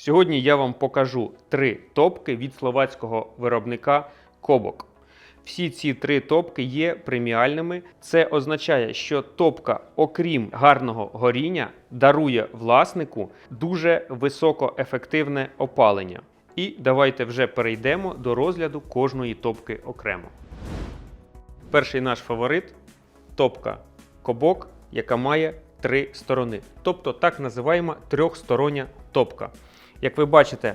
Сьогодні я вам покажу три топки від словацького виробника Кобок. Всі ці три топки є преміальними. Це означає, що топка, окрім гарного горіння, дарує власнику дуже високоефективне опалення. І давайте вже перейдемо до розгляду кожної топки окремо. Перший наш фаворит топка Кобок, яка має три сторони. Тобто так називаємо трьохстороння топка. Як ви бачите,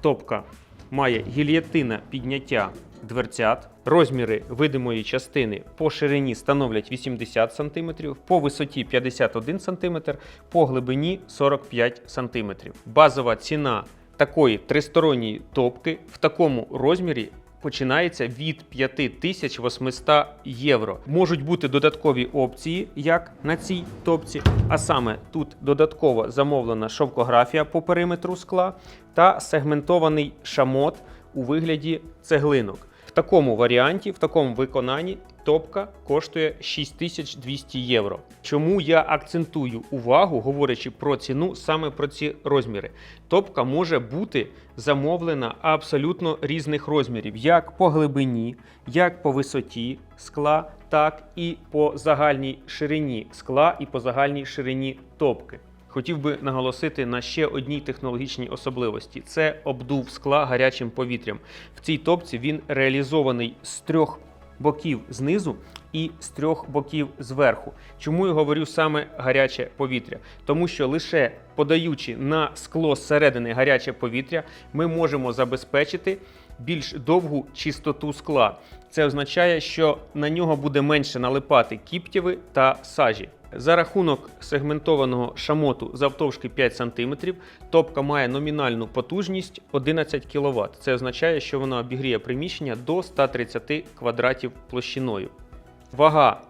топка має гільятина підняття дверцят. Розміри видимої частини по ширині становлять 80 см, по висоті 51 см, по глибині 45 см. Базова ціна такої тристоронньої топки в такому розмірі починається від 5800 євро. Можуть бути додаткові опції, як на цій топці, а саме тут додатково замовлена шовкографія по периметру скла та сегментований шамот у вигляді цеглинок. Такому варіанті, в такому виконанні топка коштує 6200 євро. Чому я акцентую увагу, говорячи про ціну саме про ці розміри? Топка може бути замовлена абсолютно різних розмірів, як по глибині, як по висоті скла, так і по загальній ширині скла і по загальній ширині топки. Хотів би наголосити на ще одній технологічній особливості: це обдув скла гарячим повітрям. В цій топці він реалізований з трьох боків знизу і з трьох боків зверху. Чому я говорю саме гаряче повітря? Тому що лише подаючи на скло зсередини гаряче повітря, ми можемо забезпечити більш довгу чистоту скла. Це означає, що на нього буде менше налипати кіптєви та сажі. За рахунок сегментованого шамоту завтовшки 5 см, топка має номінальну потужність 11 кВт. Це означає, що вона обігріє приміщення до 130 квадратів площиною. Вага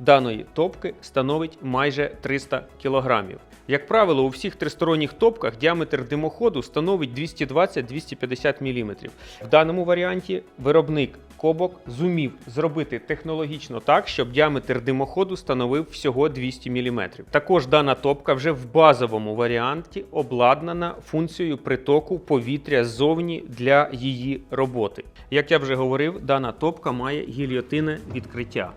даної топки становить майже 300 кг. Як правило, у всіх тристоронніх топках діаметр димоходу становить 220-250 мм. В даному варіанті виробник Кобок зумів зробити технологічно так, щоб діаметр димоходу становив всього 200 мм. Також дана топка вже в базовому варіанті обладнана функцією притоку повітря ззовні для її роботи. Як я вже говорив, дана топка має гільйотине відкриття.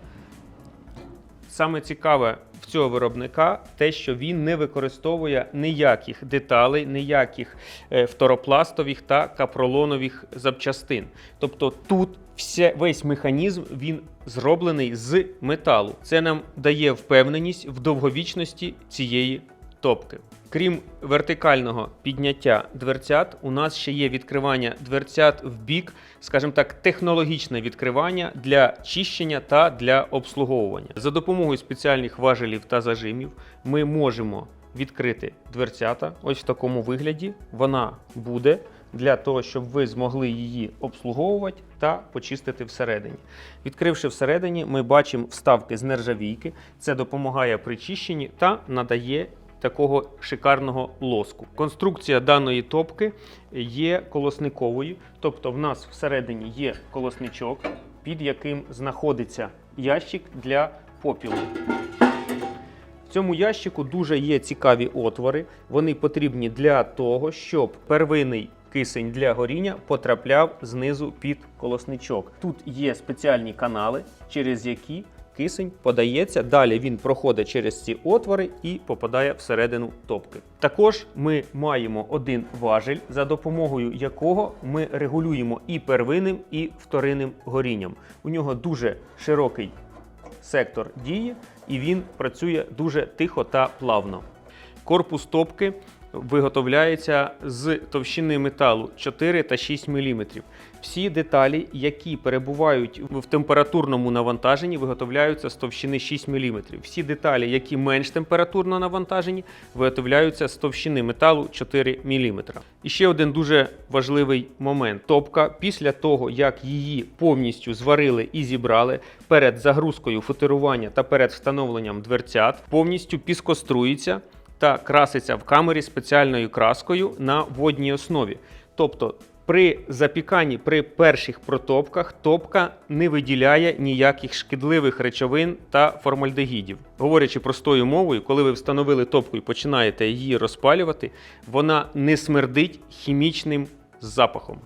Саме цікаве в цього виробника те, що він не використовує ніяких деталей, ніяких е, фторопластових та капролонових запчастин. Тобто тут все, весь механізм він зроблений з металу. Це нам дає впевненість в довговічності цієї топки. Крім вертикального підняття дверцят, у нас ще є відкривання дверцят в бік, скажімо так, технологічне відкривання для чищення та для обслуговування. За допомогою спеціальних важелів та зажимів ми можемо відкрити дверцята ось в такому вигляді. Вона буде для того, щоб ви змогли її обслуговувати та почистити всередині. Відкривши всередині, ми бачимо вставки з нержавійки. Це допомагає при чищенні та надає такого шикарного лоску. Конструкція даної топки є колосниковою, тобто в нас всередині є колосничок, під яким знаходиться ящик для попілу. В цьому ящику дуже є цікаві отвори. Вони потрібні для того, щоб первинний кисень для горіння потрапляв знизу під колосничок. Тут є спеціальні канали, через які кисень подається. Далі він проходить через ці отвори і попадає всередину топки. Також ми маємо один важель, за допомогою якого ми регулюємо і первинним, і вторинним горінням. У нього дуже широкий сектор дії, і він працює дуже тихо та плавно. Корпус топки виготовляється з товщини металу 4 та 6 мм. Всі деталі, які перебувають в температурному навантаженні, виготовляються з товщини 6 мм. Всі деталі, які менш температурно навантажені, виготовляються з товщини металу 4 мм. І ще один дуже важливий момент. Топка після того, як її повністю зварили і зібрали перед загрузкою футирування та перед встановленням дверцят, повністю піскострується та краситься в камері спеціальною краскою на водній основі. Тобто При запіканні при перших протопках топка не виділяє ніяких шкідливих речовин та формальдегідів. Говорячи простою мовою, коли ви встановили топку і починаєте її розпалювати, вона не смердить хімічним запахом.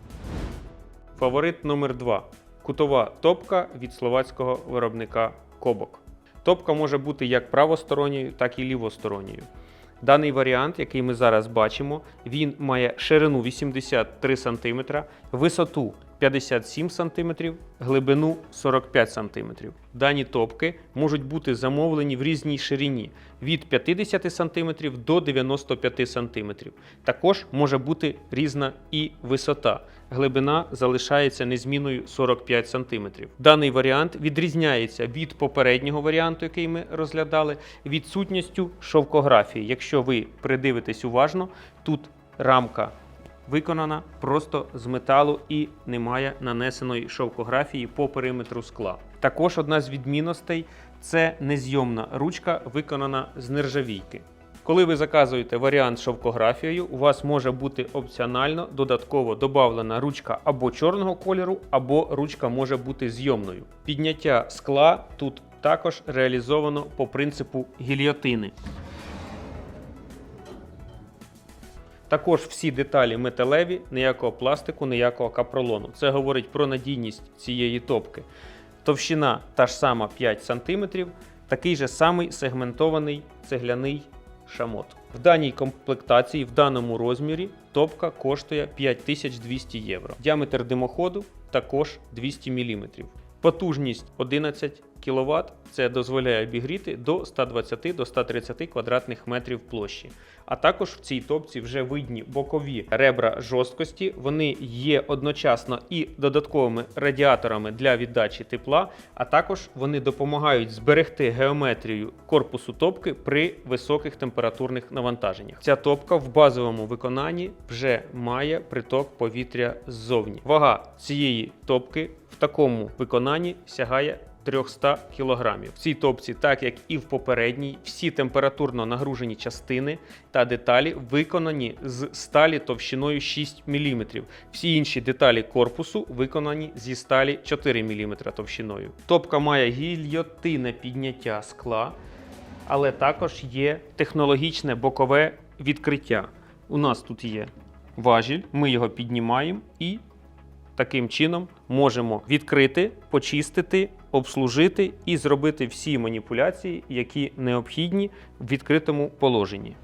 Фаворит номер 2 кутова топка від словацького виробника Кобок. Топка може бути як правосторонньою, так і лівосторонньою. Даний варіант, який ми зараз бачимо, він має ширину 83 см, висоту 57 см, глибину 45 см. Дані топки можуть бути замовлені в різній ширині від 50 см до 95 см. Також може бути різна і висота. Глибина залишається незмінною 45 см. Даний варіант відрізняється від попереднього варіанту, який ми розглядали, відсутністю шовкографії. Якщо ви придивитесь уважно, тут рамка виконана просто з металу і немає нанесеної шовкографії по периметру скла. Також одна з відмінностей це незйомна ручка, виконана з нержавійки. Коли ви заказуєте варіант шовкографією, у вас може бути опціонально додатково додавлена ручка або чорного кольору, або ручка може бути зйомною. Підняття скла тут також реалізовано по принципу гільйотини. Також всі деталі металеві, ніякого пластику, ніякого капролону. Це говорить про надійність цієї топки. Товщина та ж сама 5 см, такий же самий сегментований цегляний шамот. В даній комплектації, в даному розмірі, топка коштує 5200 євро. Діаметр димоходу також 200 мм. Потужність 11 кВт. Це дозволяє обігріти до 120 до 130 квадратних метрів площі. А також в цій топці вже видні бокові ребра жорсткості. Вони є одночасно і додатковими радіаторами для віддачі тепла, а також вони допомагають зберегти геометрію корпусу топки при високих температурних навантаженнях. Ця топка в базовому виконанні вже має приток повітря ззовні. Вага цієї топки в такому виконанні сягає 300 кг. В цій топці, так як і в попередній, всі температурно нагружені частини та деталі виконані з сталі товщиною 6 мм. Всі інші деталі корпусу виконані зі сталі 4 мм товщиною. Топка має гільйотине підняття скла, але також є технологічне бокове відкриття. У нас тут є важіль, ми його піднімаємо і таким чином можемо відкрити, почистити, обслужити і зробити всі маніпуляції, які необхідні в відкритому положенні.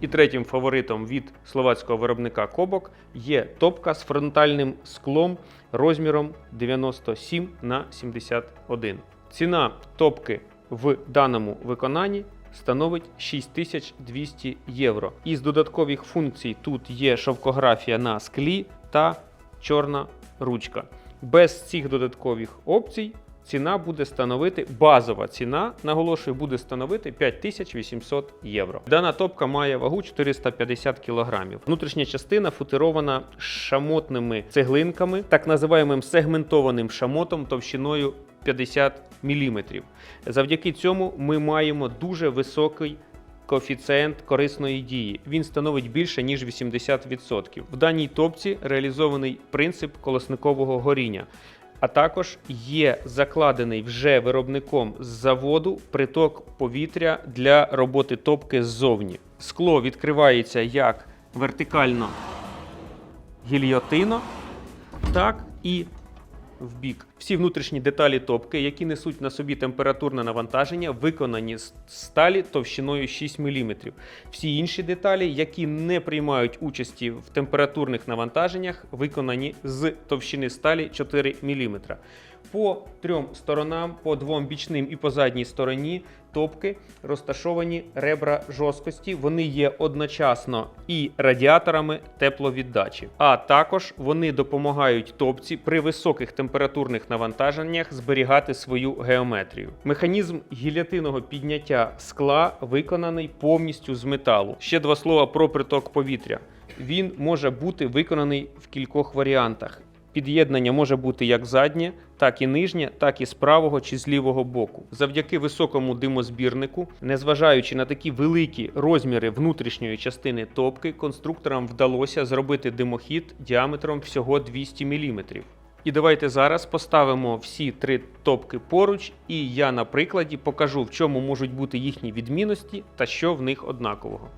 І третім фаворитом від словацького виробника Кобок є топка з фронтальним склом розміром 97 на 71. Ціна топки в даному виконанні становить 6200 євро. Із додаткових функцій тут є шовкографія на склі та чорна ручка. Без цих додаткових опцій ціна буде становити базова ціна, наголошую, буде становити 5800 євро. Дана топка має вагу 450 кг. Внутрішня частина футирована шамотними цеглинками, так називаємим сегментованим шамотом товщиною 50 мм. Завдяки цьому ми маємо дуже високий коефіцієнт корисної дії. Він становить більше ніж 80%. В даній топці реалізований принцип колосникового горіння. А також є закладений вже виробником з заводу приток повітря для роботи топки ззовні. Скло відкривається як вертикально гільйотино, так і в бік. Всі внутрішні деталі топки, які несуть на собі температурне навантаження, виконані з сталі товщиною 6 мм. Всі інші деталі, які не приймають участі в температурних навантаженнях, виконані з товщини сталі 4 мм. По трьом сторонам, по двом бічним і по задній стороні топки розташовані ребра жорсткості. Вони є одночасно і радіаторами тепловіддачі, а також вони допомагають топці при високих температурних навантаженнях зберігати свою геометрію. Механізм гільятиного підняття скла виконаний повністю з металу. Ще два слова про приток повітря. Він може бути виконаний в кількох варіантах. Під'єднання може бути як заднє, так і нижнє, так і з правого чи з лівого боку. Завдяки високому димозбірнику, незважаючи на такі великі розміри внутрішньої частини топки, конструкторам вдалося зробити димохід діаметром всього 200 мм. І давайте зараз поставимо всі три топки поруч, і я на прикладі покажу, в чому можуть бути їхні відмінності та що в них однакового.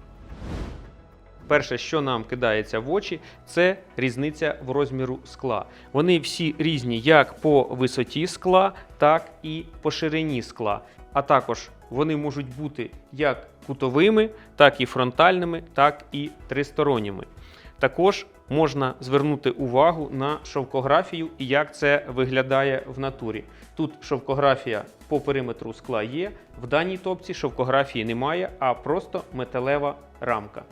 Перше, що нам кидається в очі, це різниця в розміру скла. Вони всі різні як по висоті скла, так і по ширині скла. А також вони можуть бути як кутовими, так і фронтальними, так і тристоронніми. Також можна звернути увагу на шовкографію і як це виглядає в натурі. Тут шовкографія по периметру скла є, в даній топці шовкографії немає, а просто металева рамка.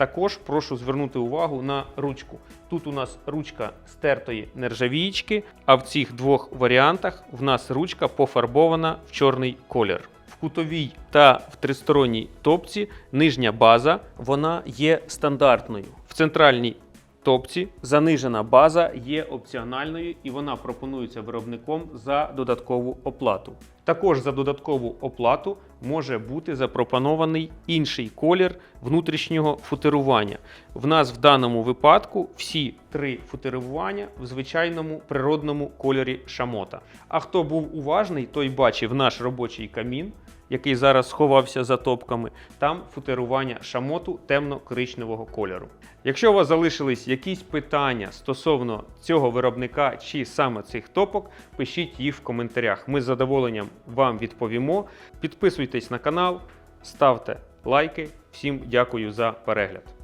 Також прошу звернути увагу на ручку. Тут у нас ручка стертої нержавієчки, а в цих двох варіантах в нас ручка пофарбована в чорний колір. В кутовій та в тристоронній топці нижня база вона є стандартною. В центральній топці занижена база є опціональною і вона пропонується виробником за додаткову оплату. Також за додаткову оплату може бути запропонований інший колір внутрішнього футерування. В нас в даному випадку всі три футерування в звичайному природному кольорі шамота. А хто був уважний, той бачив наш робочий камін, який зараз сховався за топками. Там футерування шамоту темно-коричневого кольору. Якщо у вас залишились якісь питання стосовно цього виробника чи саме цих топок, пишіть їх в коментарях. Ми з задоволенням вам відповімо. Підписуйтесь на канал, ставте лайки. Всім дякую за перегляд.